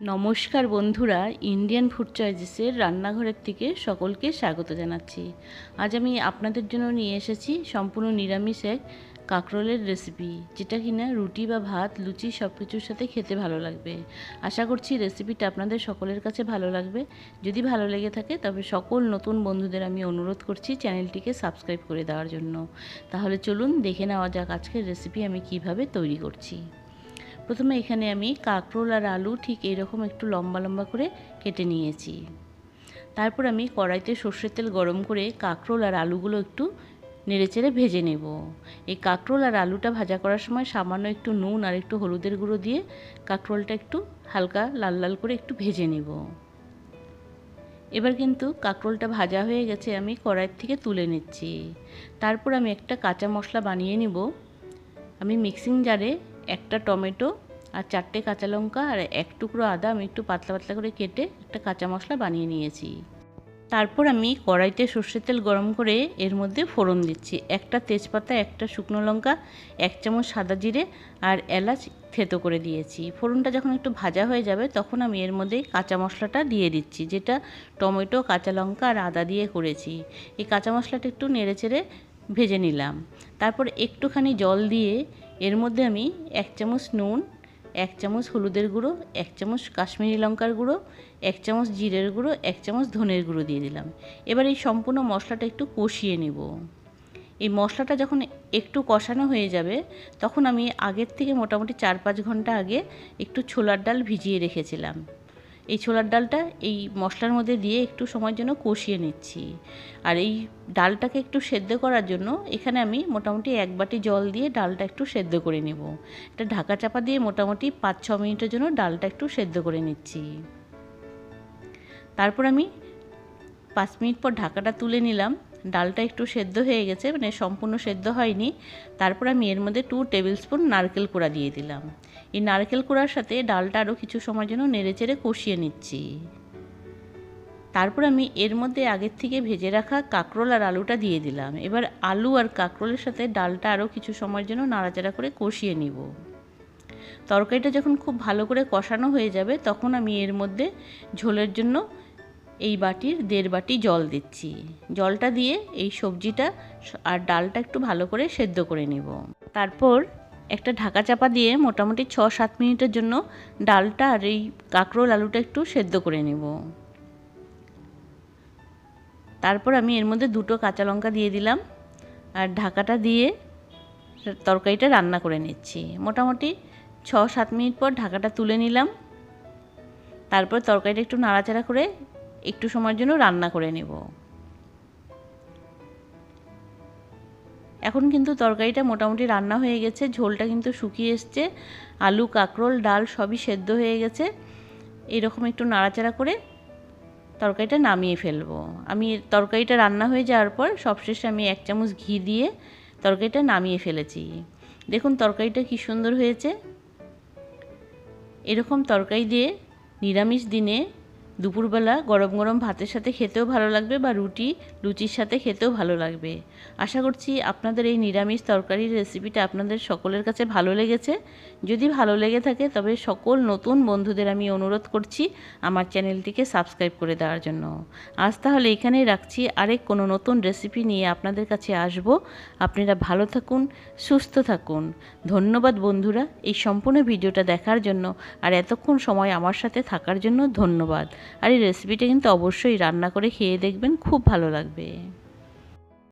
নমস্কার বন্ধুরা Indian food চয়েসেসের রান্নাঘরের থেকে সকলকে স্বাগত জানাচ্ছি। আজ আমি আপনাদের জন্য নিয়ে এসেছি সম্পূর্ণ নিরামিষ এক কাঁকরোলের রেসিপি যেটা কিনা রুটি বা ভাত, লুচি সব কিছুর সাথে খেতে ভালো লাগবে। আশা করছি রেসিপিটা আপনাদের সকলের কাছে ভালো লাগবে। যদি ভালো লেগে থাকে, তবে সকল নতুন বন্ধুদের আমি অনুরোধ করছি চ্যানেলটিকে সাবস্ক্রাইব করে দেওয়ার জন্য। তাহলে চলুন দেখে নেওয়া যাক আজকের রেসিপি আমি কীভাবে তৈরি করছি। প্রথমে এখানে আমি কাঁকরোল আর আলু ঠিক এরকম একটু লম্বা লম্বা করে কেটে নিয়েছি। তারপর আমি কড়াইতে সর্ষের তেল গরম করে কাঁকরোল আর আলুগুলো একটু নেড়েচেড়ে ভেজে নেব। এই কাঁকরোল আর আলুটা ভাজা করার সময় সামান্য একটু নুন আর একটু হলুদের গুঁড়ো দিয়ে কাঁকরোলটা একটু হালকা লাল লাল করে একটু ভেজে নেব। এবার কিন্তু কাঁকরোলটা ভাজা হয়ে গেছে আমি কড়াইয়ের থেকে তুলে নিচ্ছি। তারপর আমি একটা কাঁচা মশলা বানিয়ে নিব। আমি মিক্সিং জারে একটা টমেটো আর চারটে কাঁচা লঙ্কা আর এক টুকরো আদা আমি একটু পাতলা পাতলা করে কেটে একটা কাঁচা মশলা বানিয়ে নিয়েছি। তারপর আমি কড়াইতে সর্ষের তেল গরম করে এর মধ্যে ফোড়ন দিচ্ছি। একটা তেজপাতা, একটা শুকনো লঙ্কা, এক চামচ সাদা জিরে আর এলাচ থেতো করে দিয়েছি। ফোড়নটা যখন একটু ভাজা হয়ে যাবে তখন আমি এর মধ্যে কাঁচা মশলাটা দিয়ে দিচ্ছি, যেটা টমেটো, কাঁচা লঙ্কা আর আদা দিয়ে করেছি। এই কাঁচা মশলাটা একটু নেড়ে চেড়ে ভেজে নিলাম। তারপর একটুখানি জল দিয়ে এর মধ্যে আমি এক চামচ নুন এক চামচ হলুদের গুঁড়ো, এক চামচ কাশ্মীরি লঙ্কার গুঁড়ো, এক চামচ জিরের গুঁড়ো, এক চামচ ধনের গুঁড়ো দিয়ে দিলাম। এবার এই সম্পূর্ণ মশলাটা একটু কষিয়ে নেব। এই মশলাটা যখন একটু কষানো হয়ে যাবে, তখন আমি আগের থেকে মোটামুটি চার পাঁচ ঘণ্টা আগে একটু ছোলার ডাল ভিজিয়ে রেখেছিলাম। এই ছোলার ডালটা এই মশলার মধ্যে দিয়ে একটু সময়ের জন্য কষিয়ে নিচ্ছি। আর এই ডালটাকে একটু সেদ্ধ করার জন্য এখানে আমি মোটামুটি এক বাটি জল দিয়ে ডালটা একটু সেদ্ধ করে নেব। এটা ঢাকা চাপা দিয়ে মোটামুটি পাঁচ ছ মিনিটের জন্য ডালটা একটু সেদ্ধ করে নিচ্ছি। তারপর আমি পাঁচ মিনিট পর ঢাকাটা তুলে নিলাম। ডালটা একটু সেদ্ধ হয়ে গেছে মানে সম্পূর্ণ সেদ্ধ হয়নি। তারপর আমি এর মধ্যে টু টেবিল স্পুন নারকেল কোড়া দিয়ে দিলাম। এই নারকেল কোড়ার সাথে ডালটা আরও কিছু সময় জন্য নেড়েচেড়ে কষিয়ে নিচ্ছি। তারপর আমি এর মধ্যে আগের থেকে ভেজে রাখা কাঁকরোল আর আলুটা দিয়ে দিলাম। এবার আলু আর কাঁকরোলের সাথে ডালটা আরও কিছু সময়ের জন্য নাড়াচাড়া করে কষিয়ে নিব। তরকারিটা যখন খুব ভালো করে কষানো হয়ে যাবে, তখন আমি এর মধ্যে ঝোলের জন্য এই বাটির দেড় বাটি জল দিচ্ছি। জলটা দিয়ে এই সবজিটা আর ডালটা একটু ভালো করে সেদ্ধ করে নেব। তারপর একটা ঢাকা চাপা দিয়ে মোটামুটি ছ সাত মিনিটের জন্য ডালটা আর এই কাঁকরোল আলুটা একটু সেদ্ধ করে নেব। তারপর আমি এর মধ্যে দুটো কাঁচা লঙ্কা দিয়ে দিলাম আর ঢাকাটা দিয়ে তরকারিটা রান্না করে নিচ্ছি। মোটামুটি ছ সাত মিনিট পর ঢাকাটা তুলে নিলাম। তারপর তরকারিটা একটু নাড়াচাড়া করে একটু সময়ের জন্য রান্না করে নেব। এখন কিন্তু তরকারিটা মোটামুটি রান্না হয়ে গেছে, ঝোলটা কিন্তু শুকিয়ে এসছে, আলু, কাঁকরোল, ডাল সবই সেদ্ধ হয়ে গেছে। এরকম একটু নাড়াচাড়া করে তরকারিটা নামিয়ে ফেলব। আমি তরকারিটা রান্না হয়ে যাওয়ার পর সবশেষে আমি এক চামচ ঘি দিয়ে তরকারিটা নামিয়ে ফেলেছি। দেখুন তরকারিটা কি সুন্দর হয়েছে। এরকম তরকারি দিয়ে নিরামিষ দিনে দুপুরবেলা গরম গরম ভাতের সাথে খেতেও ভালো লাগবে বা রুটি, লুচির সাথে খেতেও ভালো লাগবে। আশা করছি আপনাদের এই নিরামিষ তরকারির রেসিপিটা আপনাদের সকলের কাছে ভালো লেগেছে। যদি ভালো লেগে থাকে, তবে সকল নতুন বন্ধুদের আমি অনুরোধ করছি আমার চ্যানেলটিকে সাবস্ক্রাইব করে দেওয়ার জন্য। আজ তাহলে এখানেই রাখছি। আরেক কোনো নতুন রেসিপি নিয়ে আপনাদের কাছে আসব। আপনারা ভালো থাকুন, সুস্থ থাকুন। ধন্যবাদ বন্ধুরা, এই সম্পূর্ণ ভিডিওটা দেখার জন্য। আর এতক্ষণ সময় আমার সাথে থাকার জন্য ধন্যবাদ। আর এই রেসিপিটা কিন্তু অবশ্যই রান্না করে খেয়ে দেখবেন খুব ভালো লাগবে।